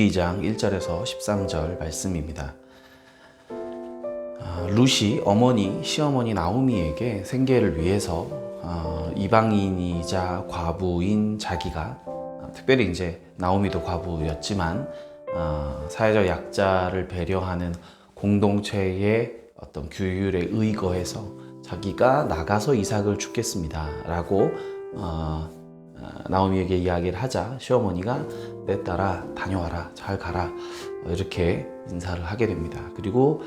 룻기 2장 1절에서 13절 말씀입니다. 아, 룻이 어머니 시어머니 나오미에게 생계를 위해서 어, 이방인이자 과부인 자기가 어, 특별히 이제 나오미도 과부였지만 어, 사회적 약자를 배려하는 공동체의 어떤 규율에 의거해서 자기가 나가서 이삭을 죽겠습니다라고 나오미에게 이야기를 하자. 시어머니가 내 딸아 다녀와라. 잘 가라. 어, 이렇게 인사를 하게 됩니다. 그리고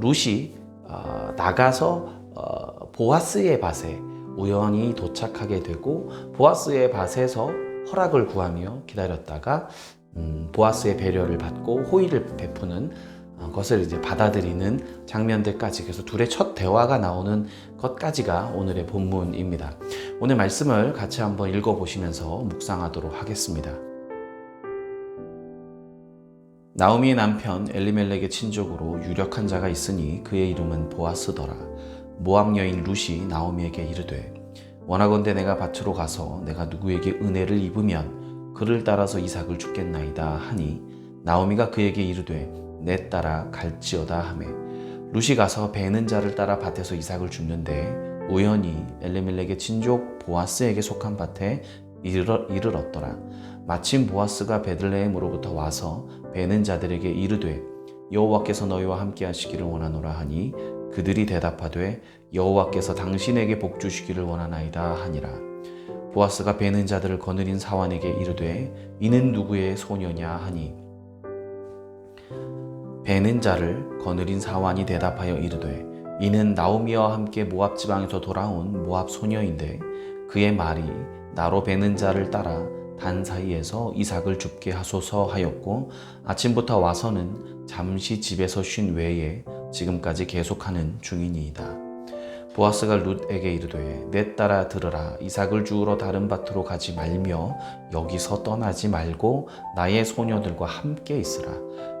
룻이 어, 나가서 어, 보아스의 밭에 우연히 도착하게 되고 보아스의 밭에서 허락을 구하며 기다렸다가 음, 보아스의 배려를 받고 호의를 베푸는 어, 것을 이제 받아들이는 장면들까지 그래서 둘의 첫 대화가 나오는 것까지가 오늘의 본문입니다. 오늘 말씀을 같이 한번 읽어보시면서 묵상하도록 하겠습니다. 나오미의 남편 엘리멜렉의 친족으로 유력한 자가 있으니 그의 이름은 보아스더라. 모압 여인 룻이 나오미에게 이르되 원하건대 내가 밭으로 가서 내가 누구에게 은혜를 입으면 그를 따라서 이삭을 죽겠나이다 하니 나오미가 그에게 이르되 내 따라 갈지어다 하매 룻이 가서 베는 자를 따라 밭에서 이삭을 줍는데 우연히 엘리멜렉의 친족 보아스에게 속한 밭에 이르러, 이르렀더라. 마침 보아스가 베들레헴으로부터 와서 베는 자들에게 이르되 여호와께서 너희와 함께 하시기를 원하노라 하니 그들이 대답하되 여호와께서 당신에게 복 주시기를 원하나이다 하니라 보아스가 베는 자들을 거느린 사환에게 이르되 이는 누구의 소녀냐 하니 베는 자를 거느린 사환이 대답하여 이르되 이는 나오미와 함께 모압 지방에서 돌아온 모압 소녀인데 그의 말이 나로 베는 자를 따라 단 사이에서 이삭을 줍게 하소서 하였고 아침부터 와서는 잠시 집에서 쉰 외에 지금까지 계속하는 중이니이다. 보아스가 룻에게 이르되 내 딸아 들으라 이삭을 주우러 다른 밭으로 가지 말며 여기서 떠나지 말고 나의 소녀들과 함께 있으라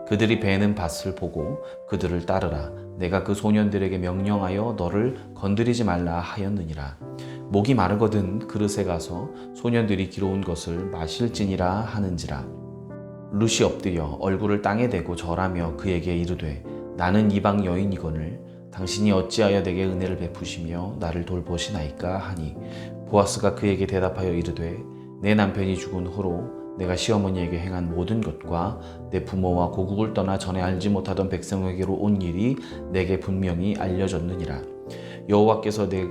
그들이 베는 밭을 보고 그들을 따르라. 내가 그 소년들에게 명령하여 너를 건드리지 말라 하였느니라. 목이 마르거든 그릇에 가서 소년들이 기로운 것을 마실지니라 하는지라. 룻이 엎드려 얼굴을 땅에 대고 절하며 그에게 이르되 나는 이방 여인이거늘 당신이 어찌하여 내게 은혜를 베푸시며 나를 돌보시나이까 하니. 보아스가 그에게 대답하여 이르되 내 남편이 죽은 후로 내가 시어머니에게 행한 모든 것과 내 부모와 고국을 떠나 전에 알지 못하던 백성에게로 온 일이 내게 분명히 알려졌느니라. 여호와께서 내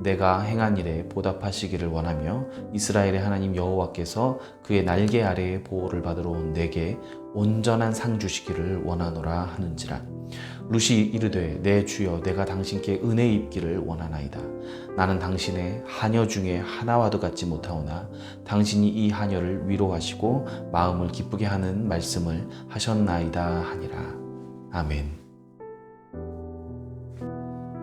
내가 행한 일에 보답하시기를 원하며 이스라엘의 하나님 여호와께서 그의 날개 아래에 보호를 받으러 온 내게 온전한 상 주시기를 원하노라 하는지라. 룻이 이르되 내 주여 내가 당신께 은혜 입기를 원하나이다. 나는 당신의 하녀 중에 하나와도 같지 못하오나 당신이 이 하녀를 위로하시고 마음을 기쁘게 하는 말씀을 하셨나이다 하니라. 아멘.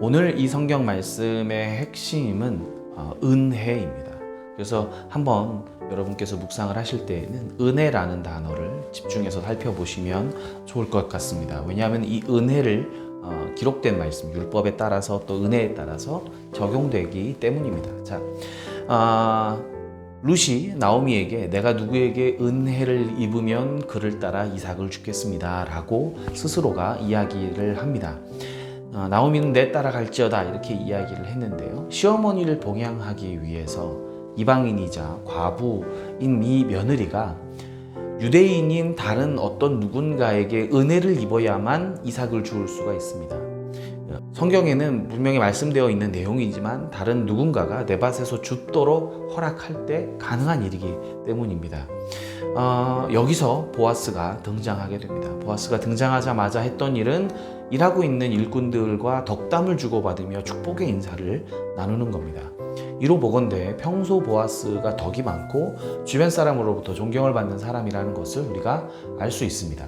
오늘 이 성경 말씀의 핵심은 어, 은혜입니다. 그래서 한번 여러분께서 묵상을 하실 때에는 은혜라는 단어를 집중해서 살펴보시면 좋을 것 같습니다. 왜냐하면 이 은혜를 어, 기록된 말씀, 율법에 따라서 또 은혜에 따라서 적용되기 때문입니다. 자, 아, 룻이 나오미에게 내가 누구에게 은혜를 입으면 그를 따라 이삭을 죽겠습니다 라고 스스로가 이야기를 합니다. 어, 나오미는 내 따라 갈지어다 이렇게 이야기를 했는데요. 시어머니를 봉양하기 위해서 이방인이자 과부인 이 며느리가 유대인인 다른 어떤 누군가에게 은혜를 입어야만 이삭을 주울 수가 있습니다. 성경에는 분명히 말씀되어 있는 내용이지만 다른 누군가가 내 밭에서 줍도록 허락할 때 가능한 일이기 때문입니다. 어, 여기서 보아스가 등장하게 됩니다. 보아스가 등장하자마자 했던 일은 일하고 있는 일꾼들과 덕담을 주고받으며 축복의 인사를 나누는 겁니다. 이로 보건대 평소 보아스가 덕이 많고 주변 사람으로부터 존경을 받는 사람이라는 것을 우리가 알 수 있습니다.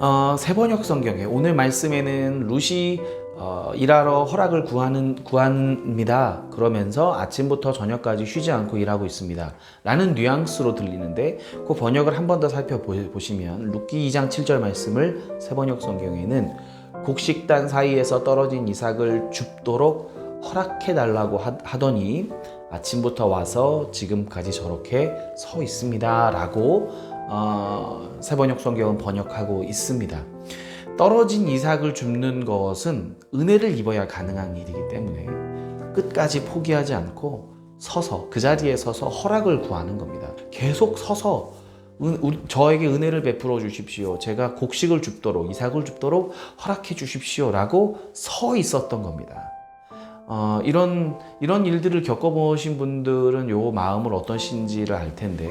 어, 세번역 성경에 오늘 말씀에는 룻이 어, 일하러 허락을 구하는 구합니다. 그러면서 아침부터 저녁까지 쉬지 않고 일하고 있습니다. 라는 뉘앙스로 들리는데 그 번역을 한 번 더 살펴보시면 룻기 2장 7절 말씀을 세번역 성경에는 곡식단 사이에서 떨어진 이삭을 줍도록 허락해 달라고 하더니 아침부터 와서 지금까지 저렇게 서 있습니다 라고 어, 세번역 성경은 번역하고 있습니다. 떨어진 이삭을 줍는 것은 은혜를 입어야 가능한 일이기 때문에 끝까지 포기하지 않고 서서 그 자리에 서서 허락을 구하는 겁니다. 계속 서서 은- 우리- 저에게 은혜를 베풀어 주십시오. 제가 곡식을 줍도록 이삭을 줍도록 허락해 주십시오라고 서 있었던 겁니다. 어, 이런 이런 일들을 겪어보신 분들은 요 마음을 어떠신지를 알 텐데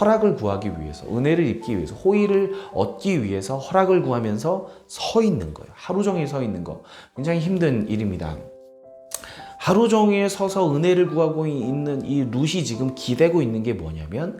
허락을 구하기 위해서 은혜를 입기 위해서 호의를 얻기 위해서 허락을 구하면서 서 있는 거예요. 하루 종일 서 있는 거 굉장히 힘든 일입니다. 하루 종일 서서 은혜를 구하고 있는 이 룻이 지금 기대고 있는 게 뭐냐면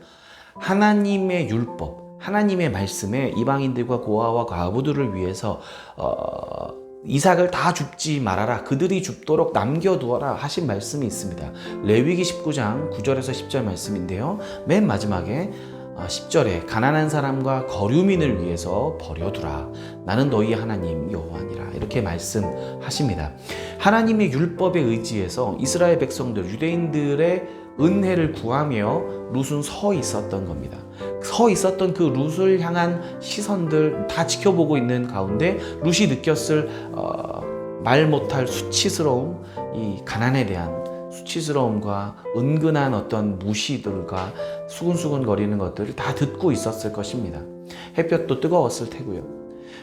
하나님의 율법, 하나님의 말씀에 이방인들과 고아와 과부들을 위해서 어, 이삭을 다 줍지 말아라. 그들이 줍도록 남겨두어라 하신 말씀이 있습니다. 레위기 19장 9절에서 10절 말씀인데요. 맨 마지막에 어, 10절에 가난한 사람과 거류민을 위해서 버려두라. 나는 너희 하나님 여호와니라. 이렇게 말씀하십니다. 하나님의 율법에 의지해서 이스라엘 백성들, 유대인들의 은혜를 구하며 룻은 서 있었던 겁니다. 서 있었던 그 룻을 향한 시선들 다 지켜보고 있는 가운데 룻이 느꼈을 어, 말 못할 수치스러움, 이 가난에 대한 수치스러움과 은근한 어떤 무시들과 수근수근 거리는 것들을 다 듣고 있었을 것입니다. 햇볕도 뜨거웠을 테고요.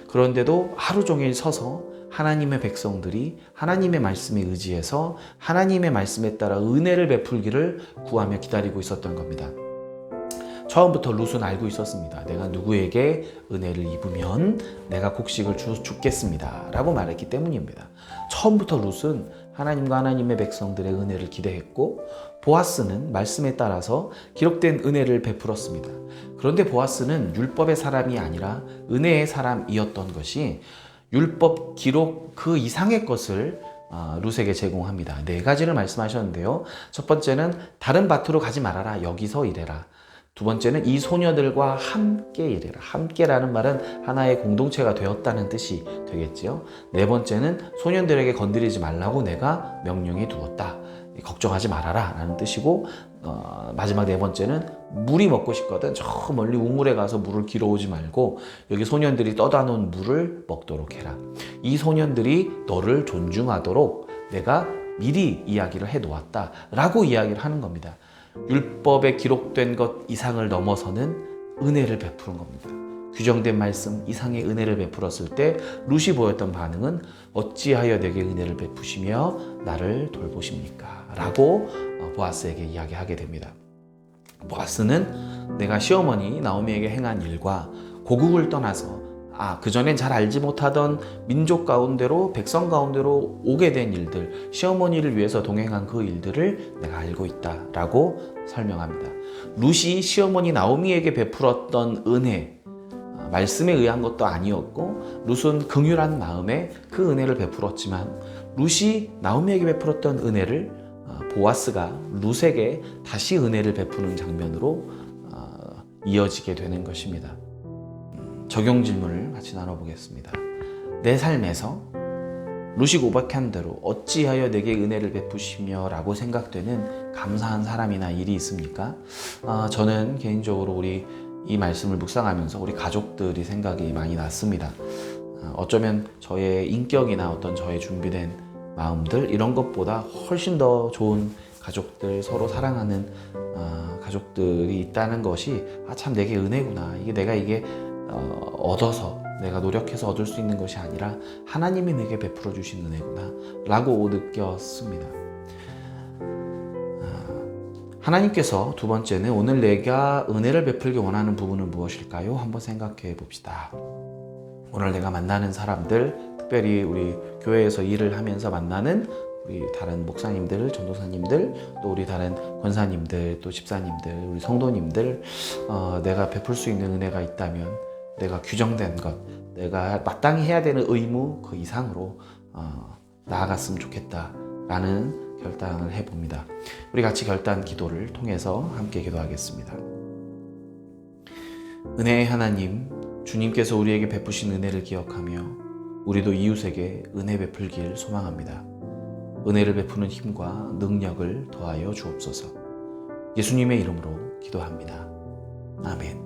그런데도 하루 종일 서서 하나님의 백성들이 하나님의 말씀에 의지해서 하나님의 말씀에 따라 은혜를 베풀기를 구하며 기다리고 있었던 겁니다. 처음부터 룻은 알고 있었습니다. 내가 누구에게 은혜를 입으면 내가 곡식을 주, 줍겠습니다. 라고 말했기 때문입니다. 처음부터 룻은 하나님과 하나님의 백성들의 은혜를 기대했고 보아스는 말씀에 따라서 기록된 은혜를 베풀었습니다. 그런데 보아스는 율법의 사람이 아니라 은혜의 사람이었던 것이 율법 기록 그 이상의 것을 아, 룻에게 제공합니다. 네 가지를 말씀하셨는데요. 첫 번째는 다른 밭으로 가지 말아라. 여기서 일해라. 두 번째는 이 소녀들과 함께 일해라. 함께라는 말은 하나의 공동체가 되었다는 뜻이 되겠지요. 네 번째는 소년들에게 건드리지 말라고 내가 명령해 두었다. 걱정하지 말아라 라는 뜻이고 어, 마지막 네 번째는 물이 먹고 싶거든 저 멀리 우물에 가서 물을 길어오지 말고 여기 소년들이 떠다 놓은 물을 먹도록 해라 이 소년들이 너를 존중하도록 내가 미리 이야기를 해 놓았다 라고 이야기를 하는 겁니다 율법에 기록된 것 이상을 넘어서는 은혜를 베푸는 겁니다. 규정된 말씀 이상의 은혜를 베풀었을 때 루시 보였던 반응은 어찌하여 내게 은혜를 베푸시며 나를 돌보십니까? 라고 어, 보아스에게 이야기하게 됩니다. 보아스는 내가 시어머니 나오미에게 행한 일과 고국을 떠나서 아, 그전엔 잘 알지 못하던 민족 가운데로 백성 가운데로 오게 된 일들, 시어머니를 위해서 동행한 그 일들을 내가 알고 있다 라고 설명합니다. 룻이 시어머니 나오미에게 베풀었던 은혜, 아, 말씀에 의한 것도 아니었고 룻은 긍휼한 마음에 그 은혜를 베풀었지만 룻이 나오미에게 베풀었던 은혜를 아, 보아스가 룻에게 다시 은혜를 베푸는 장면으로 아, 이어지게 되는 것입니다. 적용 질문을 같이 나눠보겠습니다. 내 삶에서 루시 고백한 대로 어찌하여 내게 은혜를 베푸시며 라고 생각되는 감사한 사람이나 일이 있습니까? 아, 저는 개인적으로 우리 이 말씀을 묵상하면서 우리 가족들이 생각이 많이 났습니다. 아, 어쩌면 저의 인격이나 어떤 저의 준비된 마음들 이런 것보다 훨씬 더 좋은 가족들 서로 사랑하는 아, 가족들이 있다는 것이 아, 참 내게 은혜구나 이게 내가 이게 어, 얻어서 내가 노력해서 얻을 수 있는 것이 아니라 하나님이 내게 베풀어 주신 은혜구나 라고 느꼈습니다. 아, 하나님께서 두 번째는 오늘 내가 은혜를 베풀기 원하는 부분은 무엇일까요? 한번 생각해 봅시다. 오늘 내가 만나는 사람들, 특별히 우리 교회에서 일을 하면서 만나는 우리 다른 목사님들, 전도사님들, 또 우리 다른 권사님들, 또 집사님들, 우리 성도님들, 어, 내가 베풀 수 있는 은혜가 있다면 내가 규정된 것, 내가 마땅히 해야 되는 의무 그 이상으로 어, 나아갔으면 좋겠다라는 결단을 해봅니다. 우리 같이 결단 기도를 통해서 함께 기도하겠습니다. 은혜의 하나님, 주님께서 우리에게 베푸신 은혜를 기억하며 우리도 이웃에게 은혜 베풀길 소망합니다. 은혜를 베푸는 힘과 능력을 더하여 주옵소서. 예수님의 이름으로 기도합니다. 아멘.